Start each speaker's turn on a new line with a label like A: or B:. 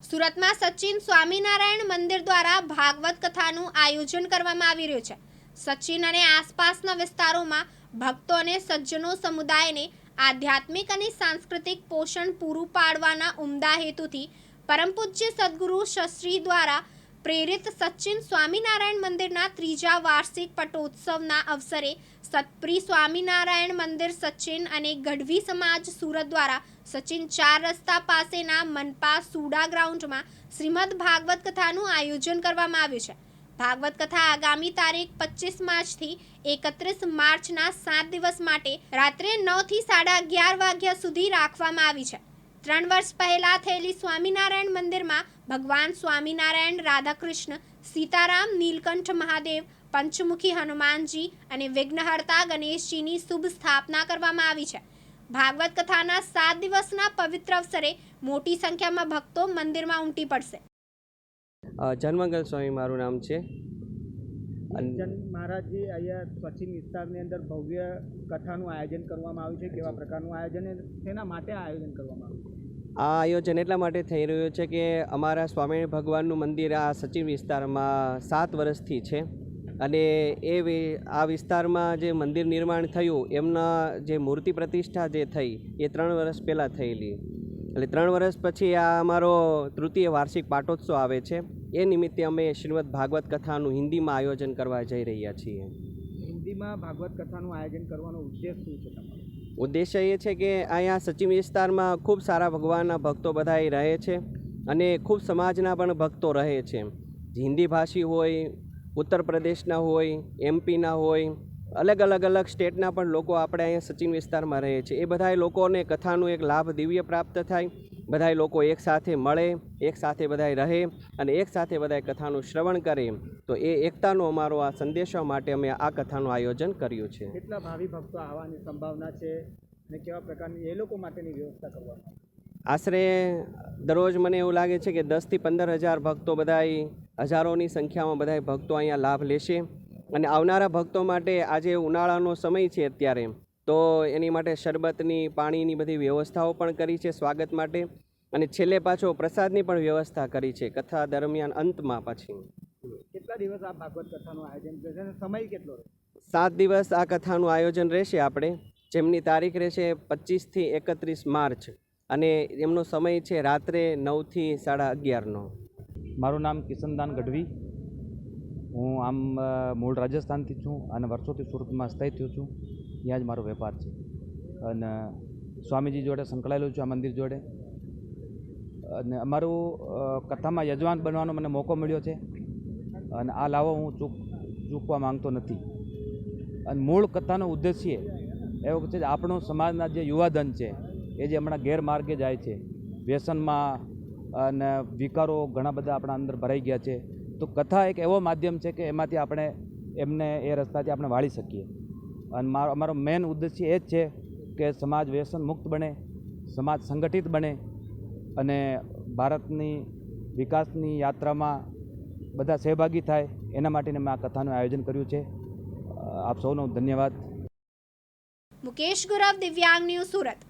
A: સુરતમાં સચિન સ્વામિનારાયણ મંદિર દ્વારા ભાગવત કથાનું આયોજન કરવામાં આવી રહ્યું છે. સચિન અને આસપાસના વિસ્તારોમાં ભક્તો અને સજ્જનો સમુદાયને આધ્યાત્મિક અને સાંસ્કૃતિક પોષણ પૂરું પાડવાના ઉમદા હેતુથી પરમ પૂજ્ય સદગુરુ શશ્રી દ્વારા પ્રેરિત સચિન સ્વામિનારાયણ મંદિરના ત્રીજા વાર્ષિક પટોત્સવના અવસરે સતપ્રી સ્વામિનારાયણ મંદિર સચિન અને ગઢવી સમાજ સુરત દ્વારા સચિન ચાર રસ્તા પાસેના મનપા સુડા ગ્રાઉન્ડમાં શ્રીમદ ભાગવત કથાનું આયોજન કરવામાં આવ્યું છે. ભાગવત કથા આગામી તારીખ પચીસ માર્ચથી એકત્રીસ માર્ચના સાત દિવસ માટે રાત્રે નવથી સાડા અગિયાર વાગ્યા સુધી રાખવામાં આવી છે. ત્રણ વર્ષ પહેલા થયેલી સ્વામિનારાયણ મંદિરમાં ભગવાન સ્વામિનારાયણ, રાધાકૃષ્ણ, સીતારામ, નીલકંઠ મહાદેવ, પંચમુખી હનુમાનજી અને વિઘ્નહર્તા ગણેશજીની શુભ સ્થાપના કરવામાં આવી છે. ભાગવત કથાના સાત દિવસના પવિત્ર અવસરે મોટી સંખ્યામાં ભક્તો મંદિરમાં ઉમટી પડશે.
B: જન્મંગલ સ્વામી મારું નામ છે.
C: મહારાજજી અહીંયા સચિન વિસ્તારની અંદર ભવ્ય કથાનું આયોજન કરવામાં આવ્યું છે કેવા પ્રકારનું આયોજન તેના માટે આયોજન કરવામાં આવ્યું
B: આ આયોજન એટલા માટે થઈ રહ્યું છે કે અમારા સ્વામી ભગવાનનું મંદિર આ સચિન વિસ્તારમાં સાત વર્ષથી છે અને એ આ વિસ્તારમાં જે મંદિર નિર્માણ થયું એમના જે મૂર્તિ પ્રતિષ્ઠા જે થઈ એ ત્રણ વર્ષ પહેલાં થયેલી. એટલે ત્રણ વર્ષ પછી આ અમારો તૃતીય વાર્ષિક પાટોત્સવ આવે છે. એ નિમિત્તે અમે શ્રીમદ ભાગવત કથાનું હિન્દીમાં આયોજન કરવા જઈ રહ્યા છીએ.
C: હિન્દીમાં ભાગવત કથાનું આયોજન કરવાનો ઉદ્દેશ શું છે તમારો?
B: ઉદ્દેશ્ય એ છે કે અહીંયા સચિન વિસ્તારમાં ખૂબ સારા ભગવાનના ભક્તો બધા રહે છે અને ખૂબ સમાજના પણ ભક્તો રહે છે. હિન્દી ભાષી હોય ઉત્તર પ્રદેશના હોય એમપીના હોય અલગ અલગ અલગ સ્ટેટના પણ લોકો આપણે અહીંયા સચિન વિસ્તારમાં રહે છે. એ બધાય લોકોને કથાનું એક લાભ દિવ્ય પ્રાપ્ત થાય બધાય લોકો એક સાથે મળે એક સાથે બધાય રહે અને એક સાથે બધાય કથાનું શ્રવણ કરે. તો એ એકતાનો અમારો આ સંદેશા માટે અમે આ કથાનું આયોજન કર્યું છે.
C: કેટલા ભાવિ ભક્તો આવવાની સંભાવના છે અને કેવા પ્રકારની એ લોકો માટેની વ્યવસ્થા કરવાની
B: આશરે દરરોજ મને એવું લાગે છે કે દસથી પંદર હજાર ભક્તો બધાય હજારોની સંખ્યામાં બધાય ભક્તો અહીંયા લાભ લેશે. અને આવનારા ભક્તો માટે આજે ઉનાળાનો સમય છે અત્યારે. તો એની માટે શરબતની પાણીની બધી વ્યવસ્થાઓ પણ કરી છે સ્વાગત માટે. અને છેલ્લે પાછો પ્રસાદની પણ વ્યવસ્થા કરી છે કથા દરમિયાન અંતમાં પછી.
C: કેટલા દિવસ આ ભાગવત કથાનું આયોજન થશે અને સમય કેટલો રહેશે?
B: સાત દિવસ આ કથાનું આયોજન રહેશે આપણે. જેમની તારીખ રહેશે પચીસથી એકત્રીસ માર્ચ. અને એમનો સમય છે રાત્રે નવથી સાડા અગિયારનો.
D: મારું નામ કિશનદાન ગઢવી. હું આમ મૂળ રાજસ્થાનથી છું અને વર્ષોથી સુરતમાં સ્થાયી થયો છું. ત્યાં જ મારો વેપાર છે. અને સ્વામીજી જોડે સંકળાયેલું છું આ મંદિર જોડે. અને અમારું કથામાં યજમાન બનવાનો મને મોકો મળ્યો છે. અને આ લાવો હું ચૂક, ચૂકવા માંગતો નથી. અને મૂળ કથાનો ઉદ્દેશ્ય એવો છે આપણો સમાજના જે યુવાધન છે, એ જે હમણાં ગેરમાર્ગે જાય છે. વ્યસનમાં અને વિકારો ઘણા બધા આપણા અંદર ભરાઈ ગયા છે. તો કથા એક એવો માધ્યમ છે કે એમાંથી આપણે એમને એ રસ્તાથી આપણે વાળી શકીએ. અને મારો, અમારો મેન ઉદ્દેશ્ય એ જ છે કે સમાજ વ્યસન મુક્ત બને, સમાજ સંગઠિત બને અને ભારતની વિકાસની યાત્રામાં બધા સહભાગી થાય. એના માટેને મેં આ કથાનું આયોજન કર્યું છે. આપ સૌનો ધન્યવાદ.
A: મુકેશ ગુરવ, દિવ્યાંગ ન્યૂઝ સુરત.